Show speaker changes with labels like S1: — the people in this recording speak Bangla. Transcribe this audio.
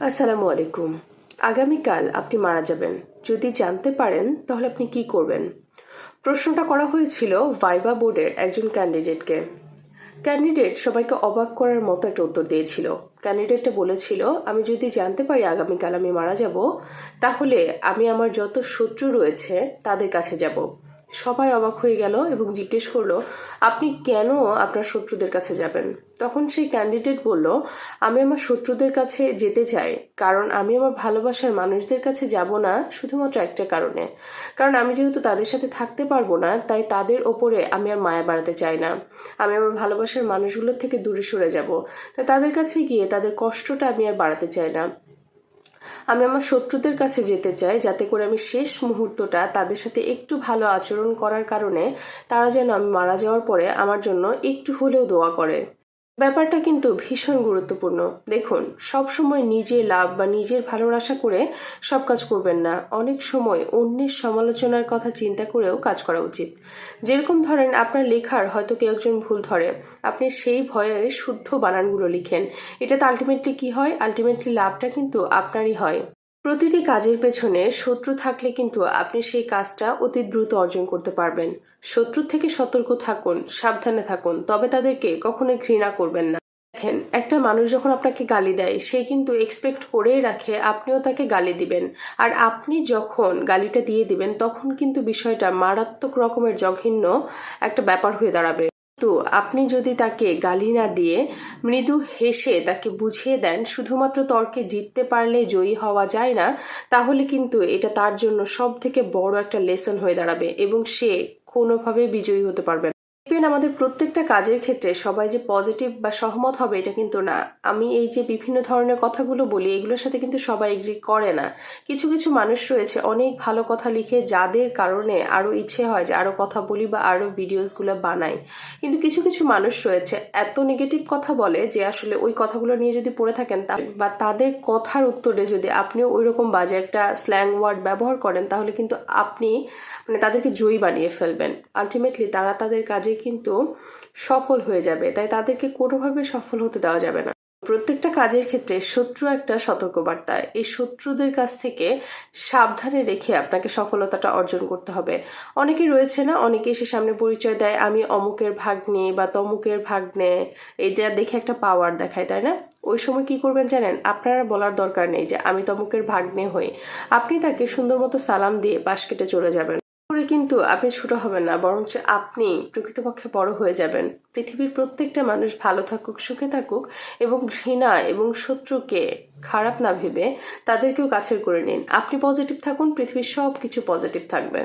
S1: আসসালামু আলাইকুম। আগামীকাল আপনি মারা যাবেন। যদি জানতে পারেন, তাহলে আপনি কি করবেন? প্রশ্নটা করা হয়েছিল ভাইবা বোর্ডের একজন ক্যান্ডিডেটকে। ক্যান্ডিডেট সবাইকে অবাক করার মতো একটা উত্তর দিয়েছিল। ক্যান্ডিডেটটা বলেছিল, আমি যদি জানতে পারি আগামীকাল আমি মারা যাব, তাহলে আমি আমার যত শত্রু রয়েছে তাদের কাছে যাব। সবাই অবাক হয়ে গেল এবং জিজ্ঞেস করল, আপনি কেন আপনার শত্রুদের কাছে যাবেন? তখন সেই ক্যান্ডিডেট বলল, আমি আমার শত্রুদের কাছে যেতে চাই, কারণ আমি আমার ভালোবাসার মানুষদের কাছে যাব না শুধুমাত্র একটা কারণে। কারণ আমি যেহেতু তাদের সাথে থাকতে পারব না, তাই তাদের ওপরে আমি আর মায়া বাড়াতে চাই না। আমি আমার ভালোবাসার মানুষগুলোর থেকে দূরে সরে যাব। তাই তাদের কাছে গিয়ে তাদের কষ্টটা আমি আর বাড়াতে চাই না। আমি আমার শত্রুদের কাছে যেতে চাই, যাতে করে আমি শেষ মুহূর্তটা তাদের সাথে একটু ভালো আচরণ করার কারণে তারা যেন আমি মারা যাওয়ার পরে আমার জন্য একটু হলেও দোয়া করে। ব্যাপারটা কিন্তু ভীষণ গুরুত্বপূর্ণ। দেখুন সব সময় নিজের লাভ বা নিজের ভালোর আশা করে সব কাজ করবেন না। অনেক সময় অন্যের সমালোচনার কথা চিন্তা করেও কাজ করা উচিত। যেরকম ধরেন, আপনার লেখার হয়তো কেউ একজন ভুল ধরে। আপনি সেই ভয়ে শুদ্ধ বানানগুলো লিখেন। এটাতে আলটিমেটলি কি হয়? আলটিমেটলি লাভটা কিন্তু আপনারই হয়। প্রতিটি কাজের পেছনে শত্রু থাকলে কিন্তু আপনি সেই কাজটা অতি দ্রুত অর্জন করতে পারবেন। শত্রু থেকে সতর্ক থাকুন, সাবধানে থাকুন, তবে তাদেরকে কখনোই ঘৃণা করবেন না। দেখেন, একটা মানুষ যখন আপনাকে গালি দেয়, সে কিন্তু এক্সপেক্ট করেই রাখে আপনিও তাকে গালি দিবেন। আর আপনি যখন গালিটা দিয়ে দিবেন, তখন কিন্তু বিষয়টা মারাত্মক রকমের জঘন্য একটা ব্যাপার হয়ে দাঁড়াবে। তো আপনি যদি তাকে গালি না দিয়ে মৃদু হেসে তাকে বুঝিয়ে দেন, শুধুমাত্র তর্কে জিততে পারলে জয়ী হওয়া যায় না, তাহলে কিন্তু এটা তার জন্য সব থেকে বড় একটা লেসন হয়ে দাঁড়াবে এবং সে কোনোভাবে বিজয়ী হতে পারবে দেখবেন আমাদের প্রত্যেকটা কাজের ক্ষেত্রে সবাই যে পজিটিভ বা সহমত হবে এটা কিন্তু না। আমি এই যে বিভিন্ন ধরনের কথাগুলো বলি, এগুলোর সাথে কিন্তু সবাই এগ্রি করে না। কিছু কিছু মানুষ রয়েছে অনেক ভালো কথা লিখে যাদের কারণে আরও ইচ্ছে হয় যে আরও কথা বলি বা আরও ভিডিওসগুলো বানাই। কিন্তু কিছু কিছু মানুষ রয়েছে এত নেগেটিভ কথা বলে যে আসলে ওই কথাগুলো নিয়ে যদি পড়ে থাকেন তা বা তাদের কথার উত্তরে যদি আপনিও ওই রকম বাজে একটা স্ল্যাং ওয়ার্ড ব্যবহার করেন, তাহলে কিন্তু আপনি মানে তাদেরকে জয়ী বানিয়ে ফেলবেন। আলটিমেটলি তারা তাদের কাজে কিন্তু সফল হয়ে যাবে। তাই তাদেরকে কোনোভাবে সফল হতে দেওয়া যাবে না। প্রত্যেকটা কাজের ক্ষেত্রে শত্রু একটা সতর্কবার্তা। এই শত্রুদের কাছ থেকে সাবধানে রেখে আপনাকে সফলতাটা অর্জন করতে হবে। অনেকে রয়েছে না অনেকে এসে সামনে পরিচয় দেয়, আমি অমুকের ভাগ বা তমুকের ভাগ নেয় এইটা দেখে একটা পাওয়ার দেখায়, তাই না? ওই সময় কি করবেন জানেন? আপনারা বলার দরকার নেই যে, আমি তমুকের ভাগ্নে হই। আপনি তাকে সুন্দর মতো সালাম দিয়ে বাস কেটে চলে যাবেন। করে কিন্তু আপনি ছোট হবেন না, বরঞ্চ আপনি প্রকৃতপক্ষে বড় হয়ে যাবেন। পৃথিবীর প্রত্যেকটা মানুষ ভালো থাকুক, সুখে থাকুক এবং ঘৃণা এবং শত্রুকে খারাপ না ভেবে তাদেরকেও কাছের করে নিন। আপনি পজিটিভ থাকুন, পৃথিবীর সব কিছু পজিটিভ থাকবে।